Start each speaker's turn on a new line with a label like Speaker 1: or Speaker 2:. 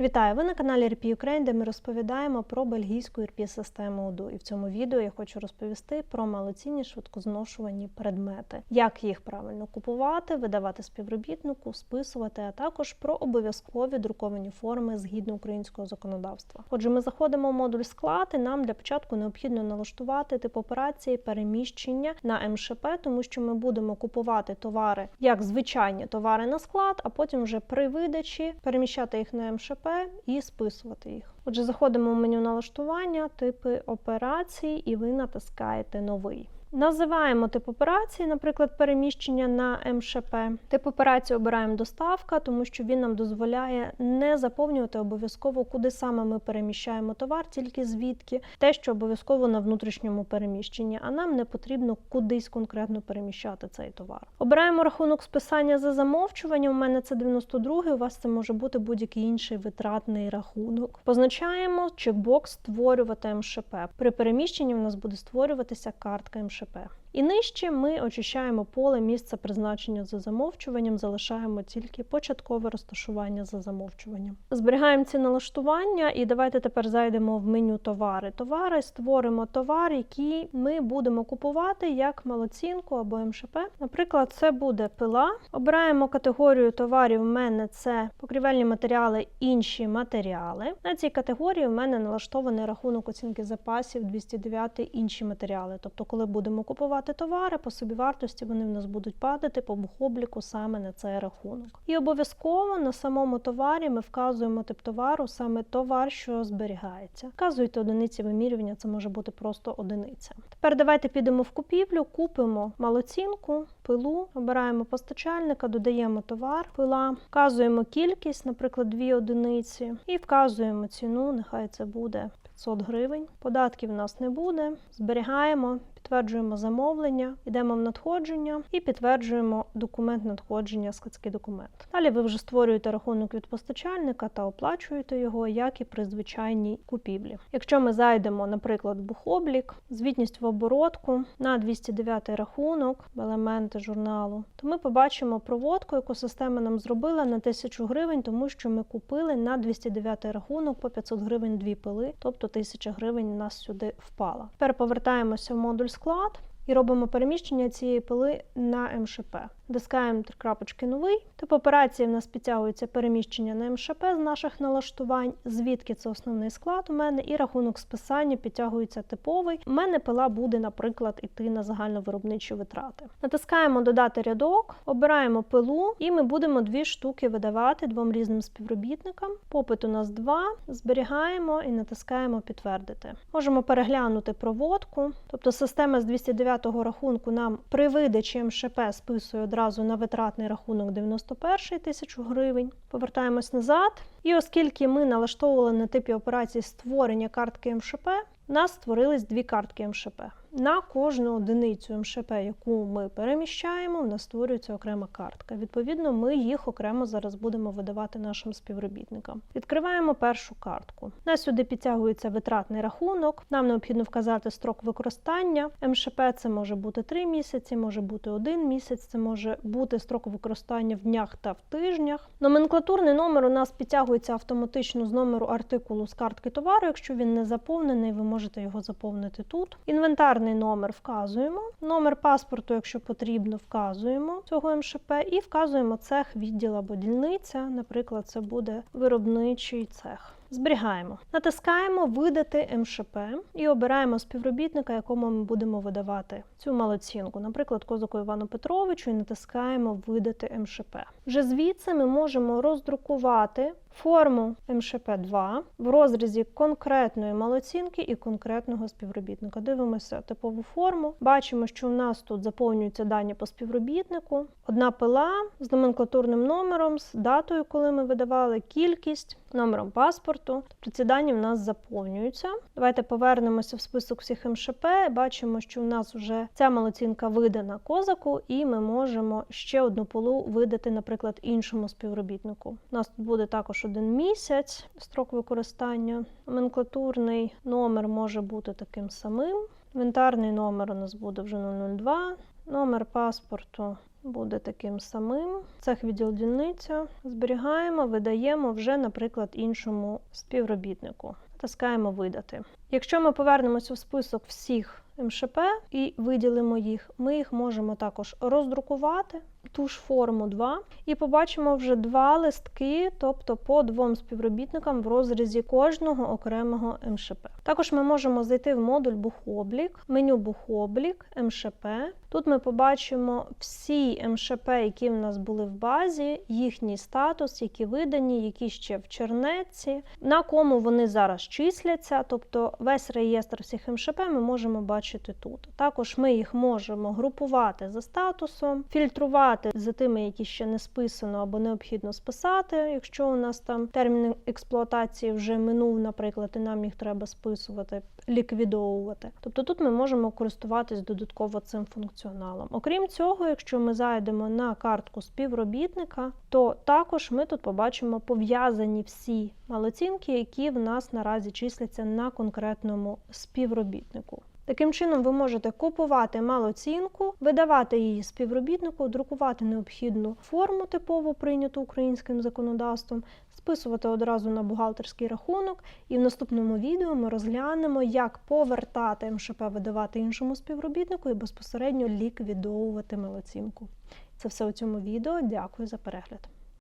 Speaker 1: Вітаю! Ви на каналі RP Ukraine, де ми розповідаємо про бельгійську RP систему УДУ. І в цьому відео я хочу розповісти про малоцінні швидкозношувані предмети, як їх правильно купувати, видавати співробітнику, списувати, а також про обов'язкові друковані форми згідно українського законодавства. Отже, ми заходимо в модуль склад, і нам для початку необхідно налаштувати тип операції переміщення на МШП, тому що ми будемо купувати товари як звичайні товари на склад, а потім вже при видачі переміщати їх на МШП і списувати їх. Отже, заходимо в меню налаштування, типи операцій, і ви натискаєте новий. Називаємо тип операції, наприклад, переміщення на МШП. Тип операції обираємо доставка, тому що він нам дозволяє не заповнювати обов'язково, куди саме ми переміщаємо товар, тільки звідки, те, що обов'язково на внутрішньому переміщенні, а нам не потрібно кудись конкретно переміщати цей товар. Обираємо рахунок списання за замовчуванням. У мене це 92, у вас це може бути будь-який інший витратний рахунок. Позначаємо чекбокс створювати МШП. При переміщенні у нас буде створюватися картка МШП. І нижче ми очищаємо поле місця призначення за замовчуванням, залишаємо тільки початкове розташування за замовчуванням. Зберігаємо ці налаштування, і давайте тепер зайдемо в меню товари. Товари створимо товар, який ми будемо купувати як малоцінку або МШП. Наприклад, це буде пила. Обираємо категорію товарів. У мене це покрівельні матеріали, інші матеріали. На цій категорії в мене налаштований рахунок оцінки запасів 209 інші матеріали. Тобто, коли будемо купувати товари, по собівартості вони в нас будуть падати по бухобліку саме на цей рахунок. І обов'язково на самому товарі ми вказуємо тип товару, саме товар, що зберігається. Вказуйте одиниці вимірювання, це може бути просто одиниця. Тепер давайте підемо в купівлю, купимо малоцінку, пилу, обираємо постачальника, додаємо товар, пила, вказуємо кількість, наприклад, дві одиниці, і вказуємо ціну, нехай це буде 500 гривень. Податків у нас не буде. Зберігаємо. Підтверджуємо замовлення, йдемо в надходження і підтверджуємо документ надходження, складський документ. Далі ви вже створюєте рахунок від постачальника та оплачуєте його, як і при звичайній купівлі. Якщо ми зайдемо, наприклад, в бухоблік, звітність в оборотку на 209 рахунок, елементи журналу, то ми побачимо проводку, яку система нам зробила на 1000 гривень, тому що ми купили на 209 рахунок по 500 гривень дві пили, тобто 1000 гривень у нас сюди впала. Тепер повертаємося в модуль склад і робимо переміщення цієї пили на МШП. Дискаємо три крапочки новий. Тип операції в нас підтягується переміщення на МШП з наших налаштувань, звідки це основний склад у мене, і рахунок списання підтягується типовий. У мене пила буде, наприклад, іти на загальновиробничі витрати. Натискаємо Додати рядок, обираємо пилу, і ми будемо дві штуки видавати двом різним співробітникам. Попит у нас два. Зберігаємо і натискаємо Підтвердити. Можемо переглянути проводку, тобто система з 209 рахунку нам при видачі МШП списує одразу на витратний рахунок 91 тисячу гривень. Повертаємось назад. І оскільки ми налаштовували на типі операції створення картки МШП, у нас створились дві картки МШП. На кожну одиницю МШП, яку ми переміщаємо, в нас створюється окрема картка. Відповідно, ми їх окремо зараз будемо видавати нашим співробітникам. Відкриваємо першу картку. Нас сюди підтягується витратний рахунок. Нам необхідно вказати строк використання. МШП це може бути 3 місяці, може бути 1 місяць, це може бути строк використання в днях та в тижнях. Номенклатурний номер у нас підтягується автоматично з номеру артикулу з картки товару. Якщо він не заповнений, ви можете його заповнити тут. Інвентарний номер вказуємо, номер паспорту, якщо потрібно, вказуємо цього МШП, і вказуємо цех, відділ або дільниця. Наприклад, це буде виробничий цех. Зберігаємо, натискаємо Видати МШП і обираємо співробітника, якому ми будемо видавати цю малоцінку, наприклад, Козаку Івану Петровичу, і натискаємо Видати МШП. Вже звідси ми можемо роздрукувати форму МШП-2 в розрізі конкретної малоцінки і конкретного співробітника. Дивимося типову форму. Бачимо, що у нас тут заповнюються дані по співробітнику. Одна пила з номенклатурним номером, з датою, коли ми видавали, кількість, номером паспорту. Тобто ці дані в нас заповнюються. Давайте повернемося в список всіх МШП. Бачимо, що у нас вже ця малоцінка видана козаку, і ми можемо ще одну пилу видати, наприклад, іншому співробітнику. У нас тут буде також один місяць строк використання. Номенклатурний номер може бути таким самим. Інвентарний номер у нас буде вже 002, номер паспорту буде таким самим. Цех відділ дільниця. Зберігаємо, видаємо вже, наприклад, іншому співробітнику. Таскаємо видати. Якщо ми повернемося у список всіх МШП і виділимо їх, ми їх можемо також роздрукувати, ту ж форму 2, і побачимо вже два листки, тобто по двом співробітникам в розрізі кожного окремого МШП. Також ми можемо зайти в модуль Бухоблік, меню Бухоблік, МШП. Тут ми побачимо всі МШП, які в нас були в базі, їхній статус, які видані, які ще в чернетці, на кому вони зараз числяться, тобто весь реєстр всіх МШП ми можемо бачити тут. Також ми їх можемо групувати за статусом, фільтрувати за тими, які ще не списано або необхідно списати, якщо у нас там термін експлуатації вже минув, наприклад, і нам їх треба списувати, ліквідовувати. Тобто тут ми можемо користуватись додатково цим функціоналом. Окрім цього, якщо ми зайдемо на картку співробітника, то також ми тут побачимо пов'язані всі малоцінки, які в нас наразі числяться на конкретному співробітнику. Таким чином, ви можете купувати малоцінку, видавати її співробітнику, друкувати необхідну форму, типово прийняту українським законодавством, списувати одразу на бухгалтерський рахунок. І в наступному відео ми розглянемо, як повертати МШП видавати іншому співробітнику і безпосередньо ліквідовувати малоцінку. Це все у цьому відео. Дякую за перегляд.